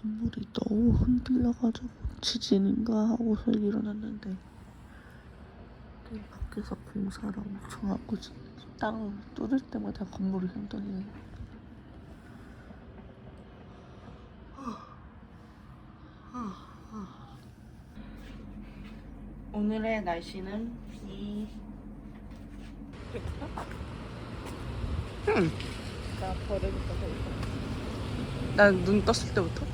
건물이 너무 흔들려가지고 지진인가 하고서 일어났는데 그 밖에서 공사를 엄청 하고 있- 땅을 뚫을 때마다 건물이 흔들리네. 오늘의 날씨는 비. 응. 나 버려졌다. 난눈 떴을 때부터.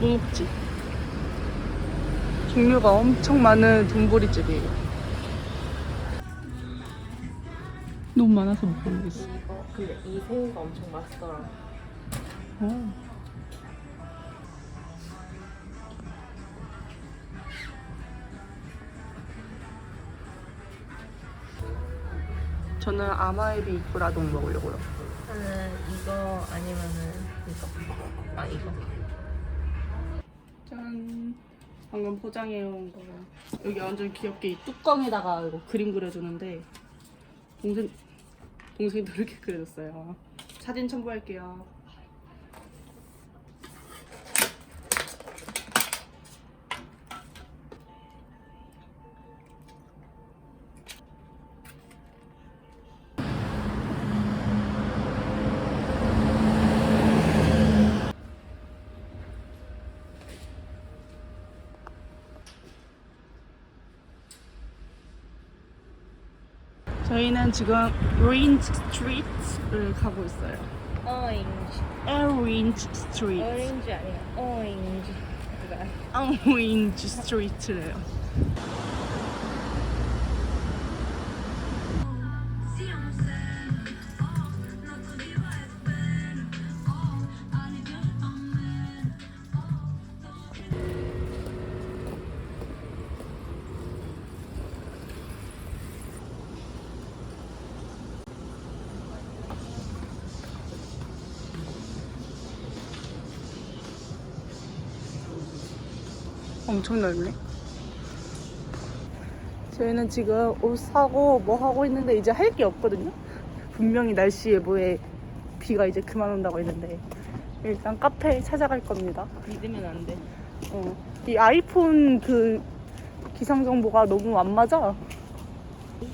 뭐 먹지? 종류가 엄청 많은 돈보리집이에요. 너무 많아서 못 모르겠어. 이거 근데 이 새우가 엄청 맛있더라. 어. 저는 아마에비 이꾸라동 먹으려고요. 저는 이거 아니면은 이거. 아 이거. 짠. 방금 포장해 온 거요. 여기 완전 귀엽게 이 뚜껑에다가 이거 그림 그려주는데 동생 동생도 이렇게 그려줬어요. 사진 첨부할게요. 저희는 지금 오렌지 스트리트를 가고 있어요. 오렌지. 오렌지 스트리트. 오렌지 아니야. 오렌지. 그래. 오렌지 스트리트래요. 엄청 넓네. 저희는 지금 옷 사고 뭐 하고 있는데 이제 할 게 없거든요. 분명히 날씨 예보에 비가 이제 그만 온다고 했는데 일단 카페에 찾아갈 겁니다. 믿으면 안 돼. 어. 이 아이폰 그 기상 정보가 너무 안 맞아.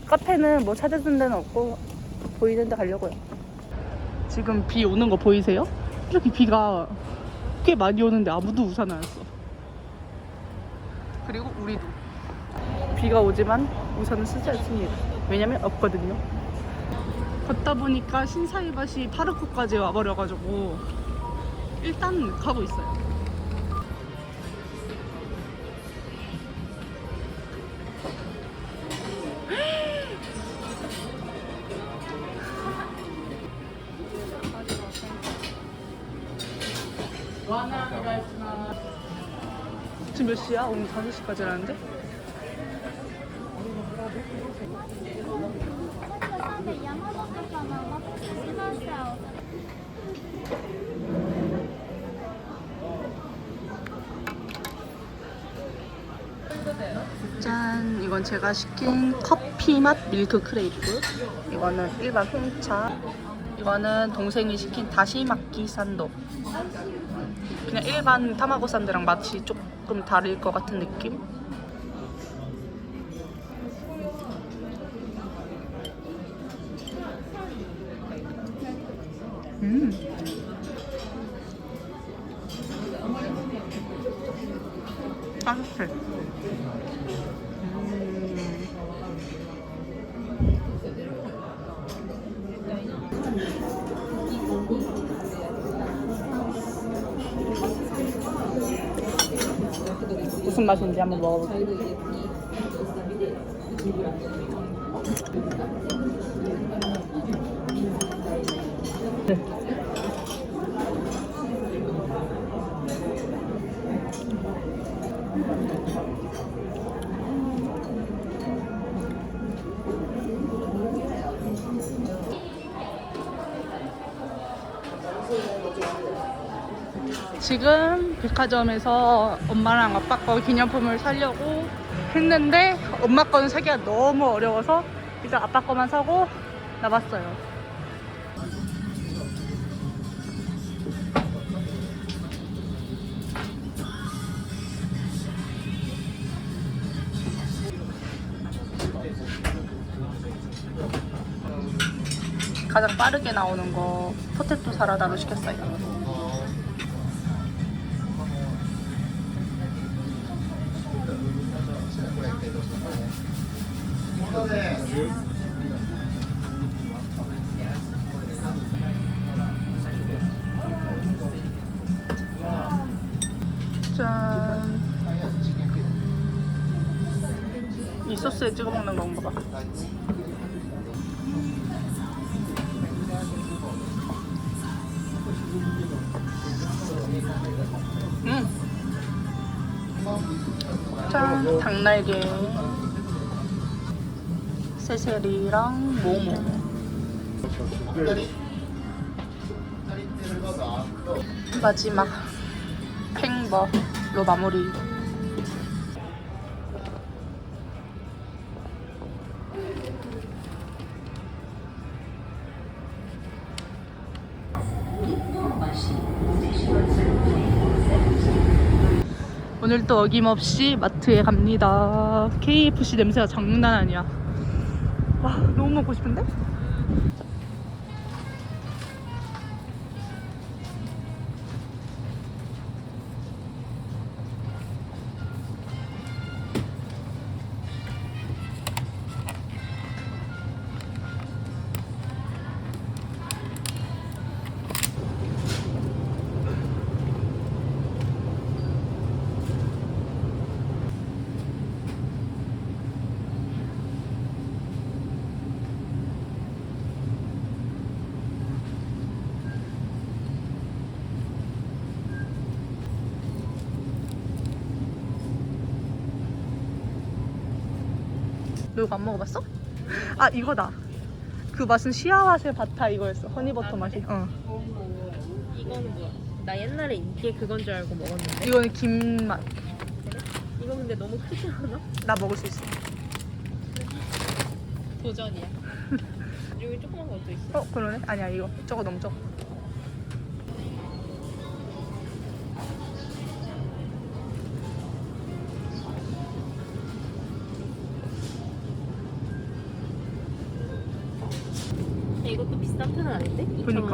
카페는 뭐 찾아준 데는 없고 보이는 데 가려고요. 지금 비 오는 거 보이세요? 이렇게 비가 꽤 많이 오는데 아무도 우산 안 써. 그리고 우리도 비가 오지만 우산은 쓰지 않습니다. 왜냐면 없거든요. 걷다 보니까 신사이밭이 파르코까지 와버려가지고 일단 가고 있어요. 10시야? 오늘 5시까지라는데? 짠! 이건 제가 시킨 커피 맛 밀크 크레이프 이거는 일반 홍차 이거는 동생이 시킨 다시마키 산도 그냥 일반 타마고 산드랑 맛이 조금 다를 것 같은 느낌? 음. 무슨 맛인지 한번 먹어볼게요. 지금 백화점에서 엄마랑 아빠 거 기념품을 사려고 했는데 엄마 거는 사기가 너무 어려워서 일단 아빠 거만 사고 나봤어요. 가장 빠르게 나오는 거 포테토 사라다로 시켰어요. 짠. 이 소스에 찍어 먹는 건가 봐. 음. 짠, 닭날개. 세세리랑 모모. 마지막 팽버로 마무리. 오늘도 어김없이 마트에 갑니다. KFC 냄새가 장난 아니야. 와, 너무 먹고 싶은데? 너 이거 안 먹어봤어? 아 이거다. 그 맛은 시아와세 바타 이거였어. 허니버터 맛이. 어. 이거는 뭐야? 나 옛날에 이게 그건 줄 알고 먹었는데 이거는 김 맛. 이거 근데 너무 크지 않아? 나 먹을 수 있어. 도전이야 여기 조그만 것도 있어 어 그러네. 아니야 이거. 저거 너무 적어.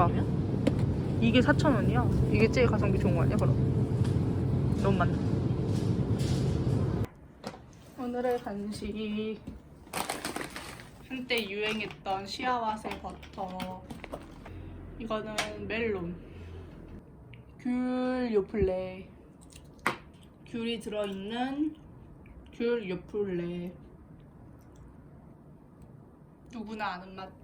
2,000 그니까. 원이면? 이게 4,000원이야. 이게 제일 가성비 좋은 거 아니야 그럼? 너무 많다. 오늘의 간식. 한때 유행했던 시아와세 버터. 이거는 멜론. 귤 요플레. 귤이 들어있는 귤 요플레. 누구나 아는 맛.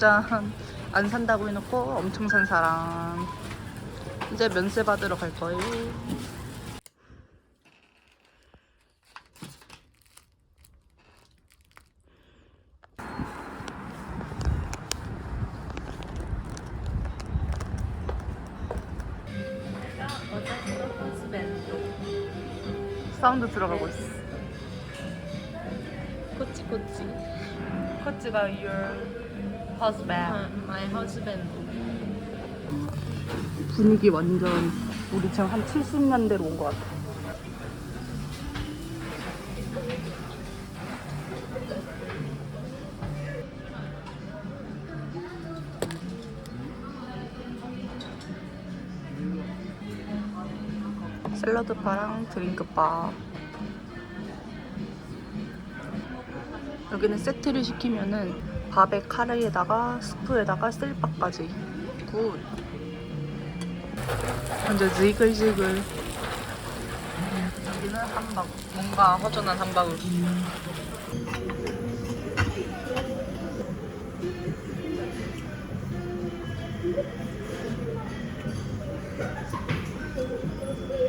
짠. 안 산다고 해놓고 엄청 산 사람. 이제 면세 받으러 갈 거예요. 사운드 들어가고 있어. 코치 코치. 커츠가 your husband. My husband. 분위기 완전 우리 지금 한 70년대로 온 것 같아. 샐러드 바랑 드링크 바. 여기는 세트를 시키면은 밥에 카레에다가 스프에다가 셀밥까지. 굿. 완전 지글지글 여기는 함박 뭔가 허전한 함박을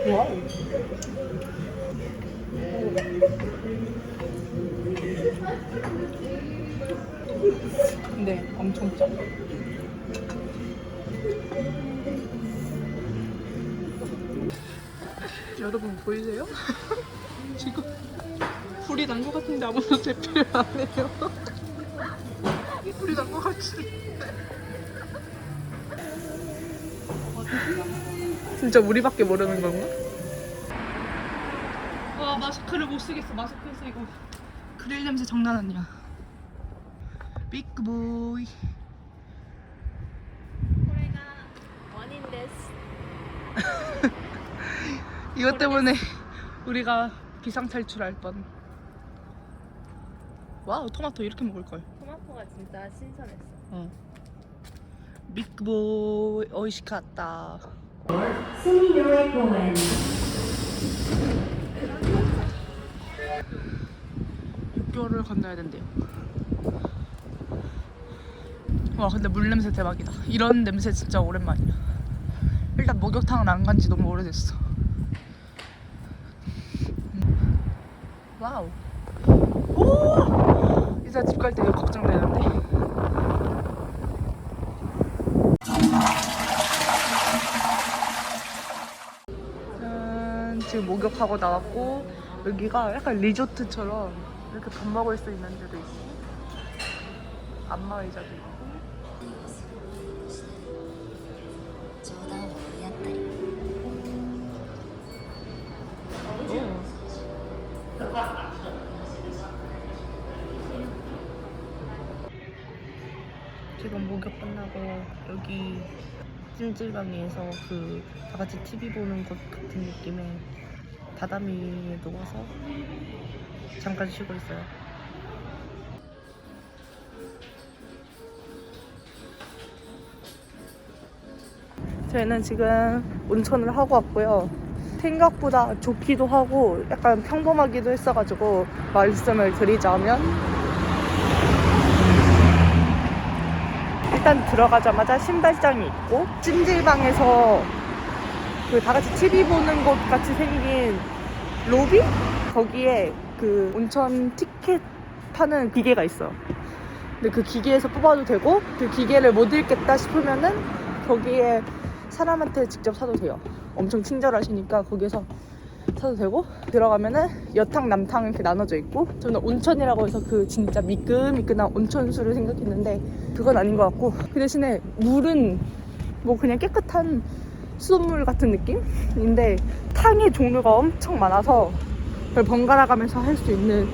와우 근데 엄청 짜 여러분 보이세요? 지금 불이 난 것 같은데 아무도 대피를 안 해요. 불이 난 것 같지? 진짜 우리밖에 모르는 건가? 와 마스크를 못 쓰겠어 마스크 쓰고 그릴 냄새 장난 아니야. 빅보이. 이것 때문에 우리가 비상 탈출할 뻔. 와우 토마토 이렇게 먹을 걸. 토마토가 진짜 신선했어. 어. 빅보이 오이시카다. 隅の上公園 육교를 건너야 된대요. 와 근데 물 냄새 대박이다. 이런 냄새 진짜 오랜만이야. 일단 목욕탕을 안 간지 너무 오래됐어. 음. 와우. 오! 이제 집 갈 때 이거 걱정되는데. 짠, 지금 목욕하고 나왔고 여기가 약간 리조트처럼 이렇게 밥 먹을 수 있는 데도 있고 안마 의자도 있고 여기 찜질방에서 그 다 같이 TV 보는 것 같은 느낌의 다다미에 누워서 잠깐 쉬고 있어요. 저희는 지금 온천을 하고 왔고요. 생각보다 좋기도 하고 약간 평범하기도 했어가지고 말씀을 드리자면 일단 들어가자마자 신발장이 있고 찜질방에서 그 다 같이 TV 보는 곳 같이 생긴 로비 거기에 그 온천 티켓 파는 기계가 있어요. 근데 그 기계에서 뽑아도 되고 그 기계를 못 읽겠다 싶으면은 거기에 사람한테 직접 사도 돼요. 엄청 친절하시니까 거기서 사도 되고 들어가면은 여탕 남탕 이렇게 나눠져 있고 저는 온천이라고 해서 그 진짜 미끈미끈한 온천수를 생각했는데 그건 아닌 것 같고 그 대신에 물은 뭐 그냥 깨끗한 수돗물 같은 느낌인데 탕의 종류가 엄청 많아서 그걸 번갈아 가면서 할 수 있는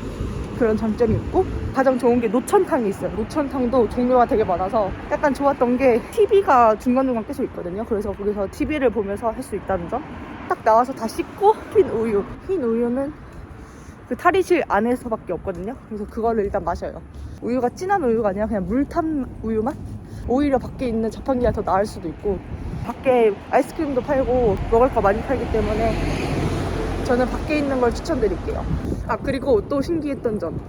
그런 장점이 있고 가장 좋은 게 노천탕이 있어요. 노천탕도 종류가 되게 많아서 약간 좋았던 게 TV가 중간중간 계속 있거든요. 그래서 거기서 TV를 보면서 할 수 있다는 점. 딱 나와서 다 씻고 흰 우유. 흰 우유는 그 탈의실 안에서밖에 없거든요. 그래서 그거를 일단 마셔요. 우유가 진한 우유가 아니라 그냥 물 탄 우유 맛? 오히려 밖에 있는 자판기가 더 나을 수도 있고 밖에 아이스크림도 팔고 먹을 거 많이 팔기 때문에 저는 밖에 있는 걸 추천드릴게요. 아 그리고 또 신기했던 점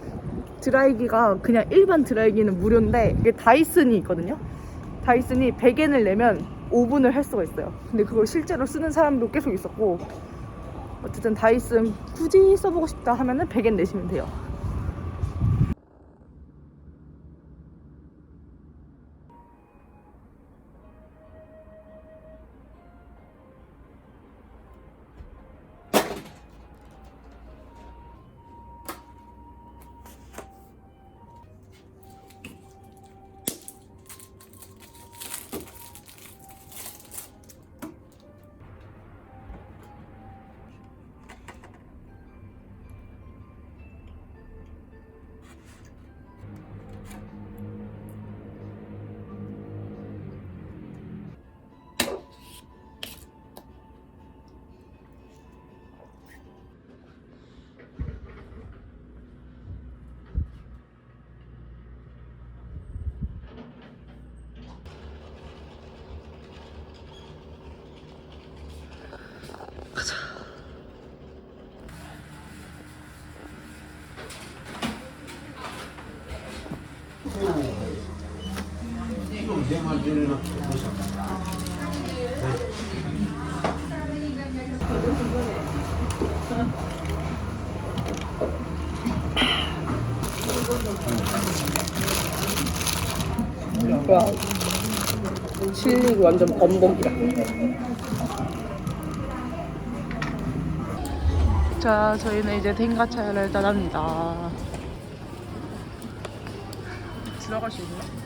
드라이기가 그냥 일반 드라이기는 무료인데 이게 다이슨이 있거든요. 다이슨이 100엔을 내면 5분을 할 수가 있어요. 근데 그걸 실제로 쓰는 사람도 계속 있었고 어쨌든 다이슨 굳이 써보고 싶다 하면은 100엔 내시면 돼요. 뭐야? 칠리 완전 범벅이다. 자, 저희는 이제 텐가차를 떠납니다. 들어갈 수 있나?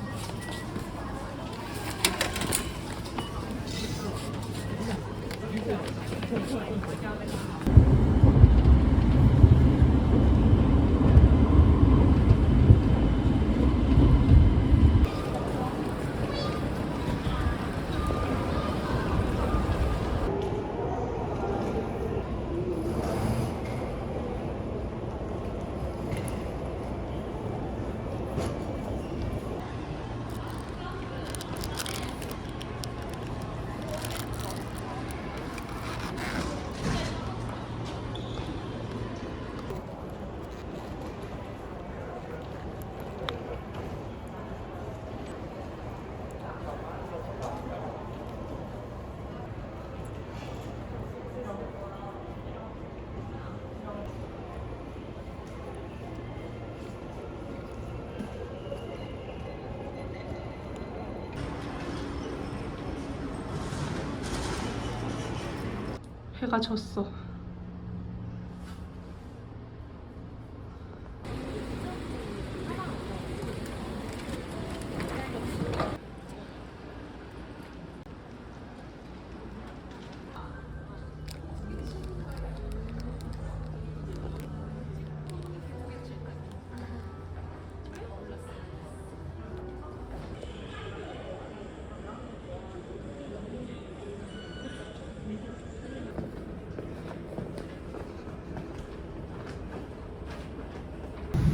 해가 졌어.